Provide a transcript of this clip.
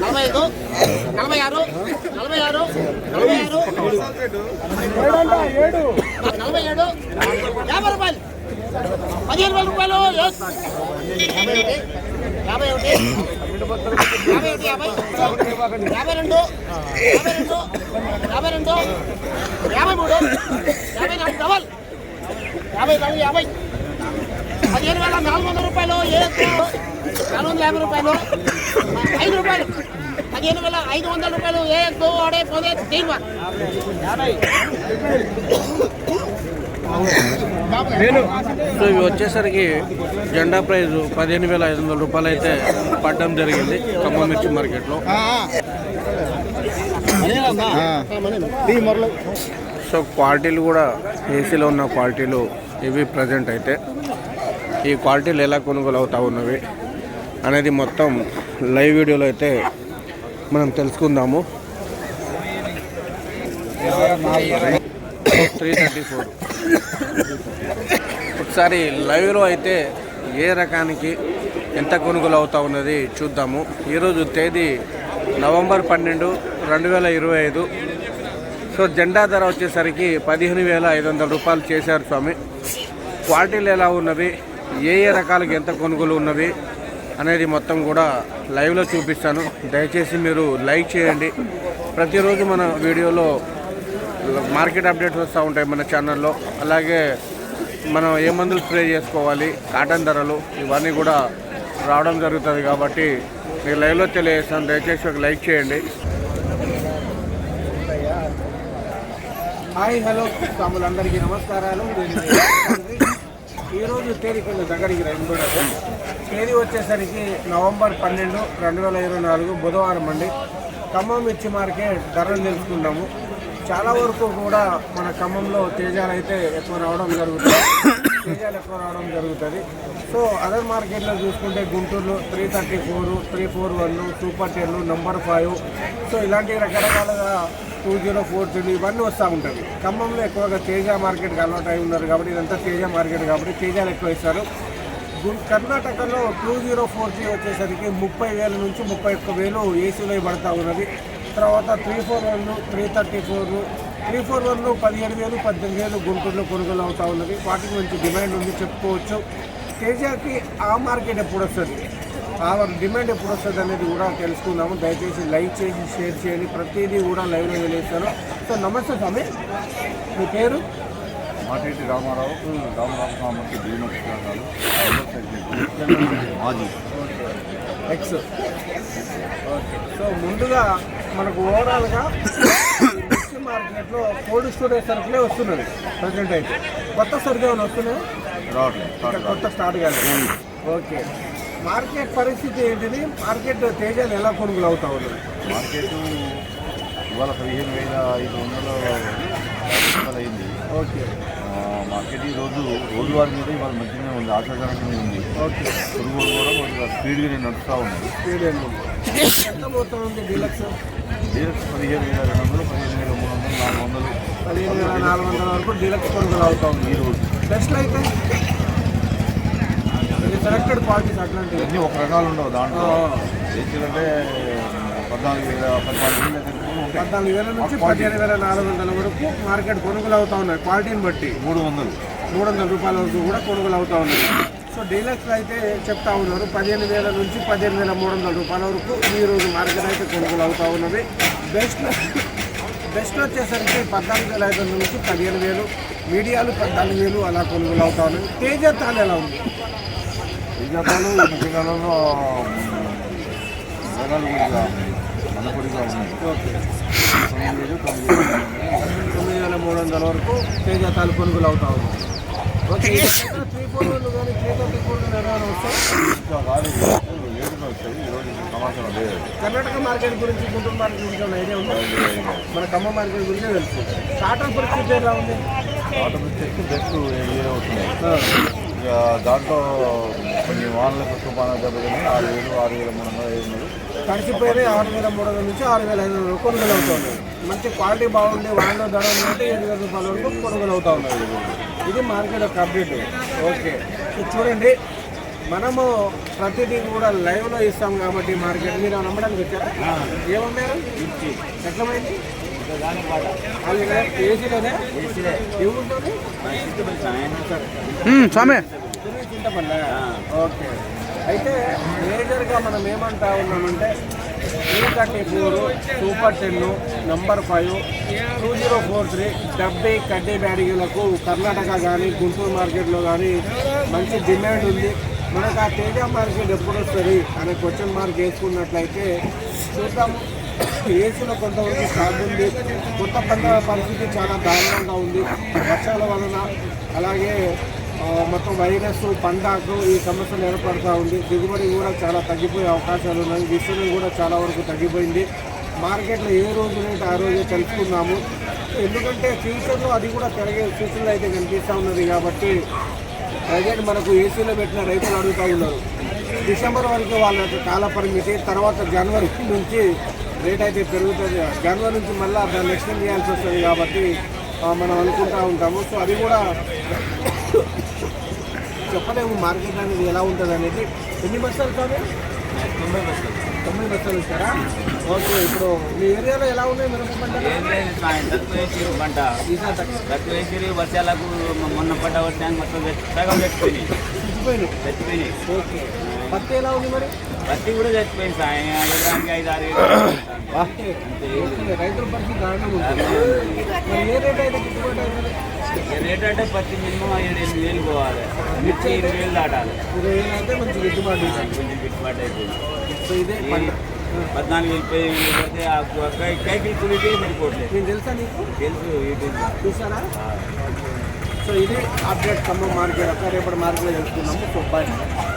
నలభై ఐదు నలభై ఆరు నలభై ఆరు నలభై ఆరు నలభై ఏడు యాభై రూపాయలు. పదిహేను వేల రూపాయలు ఎస్. యాభై ఒకటి. యాభై ఒకటి యాభై. ఒకటి యాభై యాభై రెండు. యాభై రెండు. యాభై రెండు. యాభై మూడు. యాభై నాలుగు డబల్. యాభై నాలుగు యాభై. పదిహేను వేల నాలుగు వందల రూపాయలు ఏ? నాలుగు వందల యాభై రూపాయలు. ఐదు రూపాయలు. పదిహేను వేల ఐదు వందల రూపాయలు ఏ? దో ఆడే పోదే యాభై సో ఇవి వచ్చేసరికి జెండా ప్రైజ్ పదిహేను వేల ఐదు వందల రూపాయలు అయితే పడడం జరిగింది ఖమ్మం మిర్చి మార్కెట్లో. సో క్వాలిటీలు కూడా ఏసీలో ఉన్న క్వాలిటీలు ఇవి ప్రజెంట్ అయితే. ఈ క్వాలిటీలు ఎలా కొనుగోలు అవుతా ఉన్నవి అనేది మొత్తం లైవ్ వీడియోలో అయితే మనం తెలుసుకుందాము. Three thirty four. ఒకసారి లైవ్లో అయితే ఏ రకానికి ఎంత కొనుగోలు అవుతా ఉన్నది చూద్దాము. ఈరోజు తేదీ నవంబర్ పన్నెండు రెండు వేల ఇరవై ఐదు. సో జెండా ధర వచ్చేసరికి పదిహేను వేల ఐదు వందల రూపాయలు చేశారు స్వామి. క్వాలిటీలు ఎలా ఉన్నవి? ఏ ఏ రకాలకి ఎంత కొనుగోలు ఉన్నవి? అనేది మొత్తం కూడా లైవ్లో చూపిస్తాను. దయచేసి మీరు లైక్ చేయండి. ప్రతిరోజు మన వీడియోలో మార్కెట్ అప్డేట్స్ వస్తూ ఉంటాయి మన ఛానల్లో. అలాగే మనం ఏ మందులు స్ప్రే చేసుకోవాలి కాటన్ ధరలు ఇవన్నీ కూడా రావడం జరుగుతుంది కాబట్టి మీకు లైవ్లో తెలియజేస్తాను. దయచేసి ఒక లైక్ చేయండి. హాయ్ హలో స్వాములందరికీ నమస్కారాలు. ఈరోజు తేదీ కొంచెం దగ్గరికి రండి తేదీ వచ్చేసరికి నవంబర్ పన్నెండు రెండు వేల ఇరవై నాలుగు బుధవారం అండి. ఖమ్మం మిర్చి మార్కెట్ ధరలు తెలుసుకున్నాము చాలా వరకు కూడా మన ఖమ్మంలో తేజాలు అయితే ఎక్కువ రావడం జరుగుతుంది. తేజాలు ఎక్కువ రావడం జరుగుతుంది. సో అదర్ మార్కెట్లో చూసుకుంటే గుంటూరులో three thirty four three four one super ten number five so ఇలాంటి రకరకాలుగా టూ జీరో ఫోర్ త్రీ ఇవన్నీ వస్తూ ఉంటుంది ఖమ్మంలో ఎక్కువగా తేజ మార్కెట్కి అలవాటు అయి ఉన్నారు కాబట్టి ఇదంతా తేజ మార్కెట్ కాబట్టి తేజాలు ఎక్కువ ఇస్తారు. గు- కర్ణాటకలో టూ జీరో ఫోర్ త్రీ వచ్చేసరికి ముప్పై వేల నుంచి ముప్పై ఒక్క వేలు ఏసీలో పడతా ఉన్నది. తర్వాత three four one three thirty four three four one పదిహేడు వేలు పద్దెనిమిది వేలు గుంటూరులో కొనుగోలు అవుతా ఉన్నది. వాటికి మంచి డిమాండ్ ఉంది చెప్పుకోవచ్చు. తేజాకి ఆ మార్కెట్ ఎప్పుడు వస్తుంది? ఆ డిమాండ్ ఎప్పుడు వస్తుంది అనేది కూడా తెలుసుకుందాము. దయచేసి లైక్ చేసి షేర్ చేయండి. ప్రతిదీ కూడా లైవ్లో తెలియజేస్తాను సో నమస్తే స్వామి. మీ పేరు? మాటిటి రామారావు రామకి భీమకృష్ణాలు మాజీ. ఎక్స్ సో ముందుగా మనకు ఓవరాల్గా మార్కెట్లో కోల్డ్ స్టోరేజ్ సరుకులే వస్తున్నది ప్రజెంట్ అయితే. కొత్త సరుకు ఏమైనా వస్తున్నాయి? రావట్లేదు కొత్త స్టార్ట్ కాలేదు. ఓకే మార్కెట్ పరిస్థితి ఏంటిది? మార్కెట్ తేజాలు ఎలా కొనుగోలు అవుతా ఉన్నది మార్కెట్ ఇవాళ పదిహేను వేల ఐదు వందల అయింది. ఓకే మార్కెట్ ఈ రోజు రోజువారి మీద ఇవాళ మంచిగానే ఉంది. ఆశాజనకంగా ఉంది. ఓకే. పురుగులు కూడా కొద్దిగా స్పీడ్గానే నడుస్తూ ఉంది. డీలక్స్? పదిహేను వేల రెండు వందలు పదిహేను వేల మూడు వందలు నాలుగు వందలు. పదిహేను వేల నాలుగు వందల వరకు డీలక్స్ కొనుగోలు అవుతా ఉంది. ఈ రోజు. బెస్ట్లో అయితే? సెలెక్టెడ్ క్వాలిటీస్ అట్లాంటివి. ఇవన్నీ ఒక రకాలు ఉండవు దాంట్లో. ఏంటంటే పద్నాలుగు వేల పద్నాలుగు వేల పద్నాలుగు వేల నుంచి పదిహేను వేల నాలుగు వందల వరకు మార్కెట్ కొనుగోలు అవుతా ఉన్నాయి క్వాలిటీని బట్టి. మూడు వందలు. మూడు వందల రూపాయల వరకు కూడా కొనుగోలు అవుతా ఉన్నాయి సో డీలక్స్ అయితే చెప్తా ఉన్నారు పదిహేను వేల నుంచి పదిహేను వేల మూడు వందల రూపాయల వరకు ఈ రోజు మార్కెట్ అయితే కొనుగోలు అవుతా ఉన్నది. బెస్ట్ బెస్ట్ వచ్చేసరికి పద్నాలుగు వేల ఐదు వందల నుంచి పదిహేను వేలు మీడియాలు పద్నాలుగు వేలు అలా కొనుగోలు అవుతా ఉన్నాయి తేజ ఎలా ఉంది? ఈ జాతరలో ఉన్నాయి తొమ్మిది వేలు మూడు వందల వరకు తేజ తాలు కొనుగోలు అవుతా ఉన్నాయి ఓకే త్రీ ఫోర్ కానీ త్రీ ఫోర్ కర్ణాటక మార్కెట్ గురించి గుంటూరు మార్కెట్ గురించి ఏమైనా ఐడియా ఉందా? మన ఖమ్మం మార్కెట్ గురించే తెలుసు. కాటన్ పరిస్థితి ఎలా ఉంది? బెస్ట్ ఏ అవుతున్నాయి ఆ, ఇక దాంట్లో కొన్ని వానలకు తుఫాను దెబ్బతిని ఆరు వేలు ఆరు వేల మూడు వందల ఐదు వందలు. తడిచిపోయినాయి ఆరు వేల మూడు వందల నుంచి ఆరు వేల ఐదు వందలు కొనుగోలు అవుతుంది మంచి క్వాలిటీ బాగుండి వాడిన ధర ఉందంటే ఏడు వేల రూపాయల వరకు కొనుగోలు అవుతా ఉన్నాయి ఇది మార్కెట్ యొక్క అప్డేట్. ఓకే. ఇది చూడండి. మనము ప్రతిదీ కూడా లైవ్లో ఇస్తాం కాబట్టి మార్కెట్. మీరు నమ్మడానికి వచ్చారా? ఏమన్నారు? ఎట్లమైంది స్వామి. ఓకే. అయితే మేజర్గా మనం ఏమంటా ఉన్నామంటే three thirty four super ten number five two zero four three డెబ్బై కడ్డీ బ్యాడీలకు కర్ణాటక కానీ గుంటూరు మార్కెట్లో కానీ మంచి డిమాండ్ ఉంది. మనకు ఆ తేజ మార్కెట్ ఎప్పుడు వస్తుంది అనే క్వశ్చన్ మార్క్ వేసుకున్నట్లయితే చూద్దాము ఏసీలో కొంతవరకు స్టాక్ ఉంది. కొత్త పంట పరిస్థితి చాలా దారుణంగా ఉంది. వర్షాల వలన అలాగే మొత్తం వైరస్ పండాకు ఈ సమస్యలు ఏర్పడుతూ ఉంది. దిగుబడి కూడా చాలా తగ్గిపోయే అవకాశాలు ఉన్నాయి. విషయం కూడా చాలా వరకు తగ్గిపోయింది. మార్కెట్లో ఏ రోజు రేటు ఆ రోజే తెలుసుకున్నాము ఎందుకంటే ఫ్యూచర్లో అది కూడా పెరిగే ఫ్యూచర్లో అయితే కనిపిస్తూ ఉన్నది కాబట్టి ప్రజెంట్ మనకు ఏసీలో పెట్టిన రైతులు అడుగుతూ ఉన్నారు. డిసెంబర్ వరకు వాళ్ళ కాల పరిమితి తర్వాత జనవరి నుంచి రేట్ అయితే పెరుగుతుంది. జనవరి నుంచి మళ్ళీ దాన్ని ఎక్స్టెండ్ చేయాల్సి వస్తుంది కాబట్టి మనం అనుకుంటా ఉంటాము. సో అది కూడా చెప్పలేము మార్కెట్ అనేది ఎలా ఉంటుంది అనేది. ఎన్ని బస్తాలు కాదు తొంభై బస్తాలు తొంభై బస్తాలు ఇస్తారా? ఓకే ఇప్పుడు మీ ఏరియాలో ఎలా ఉన్నాయి మిరప తక్కువ వేసిరు పంట. ఈసారి తక్కువ వేసిరు వర్షాలకు మొన్న పంట వర్షానికి మొత్తం సగం చచ్చిపోయినాయి చచ్చిపోయినాయి చచ్చిపోయినాయి ఓకే. పత్తి ఎలా ఉంది మరి? పత్తి కూడా చచ్చిపోయింది సాయం ఎకరానికి ఐదు ఆరు రేట్ అంటే పత్తి మినిమం ఏడు ఎనిమిది వేలు పోవాలి. మిర్చి ఇరవై వేలు దాటాలి. ఇరవై వేలు అయితే మంచి గిట్టుబాటు కొంచెం గిట్టుబాటు అయిపోయింది. ఇదే పద్నాలుగు వేలు పది వేలు పడితే ఆ కైకిల్ కూలికి సరిపోవట్లేదు. నేను తెలుసా నీకు? తెలుసు యూట్యూబ్ చూసారా? సో ఇది అప్డేట్ ఖమ్మం మార్కెట్. అక్క రేపటి మార్కెట్లో తెలుసుకున్నాము సో బాయ్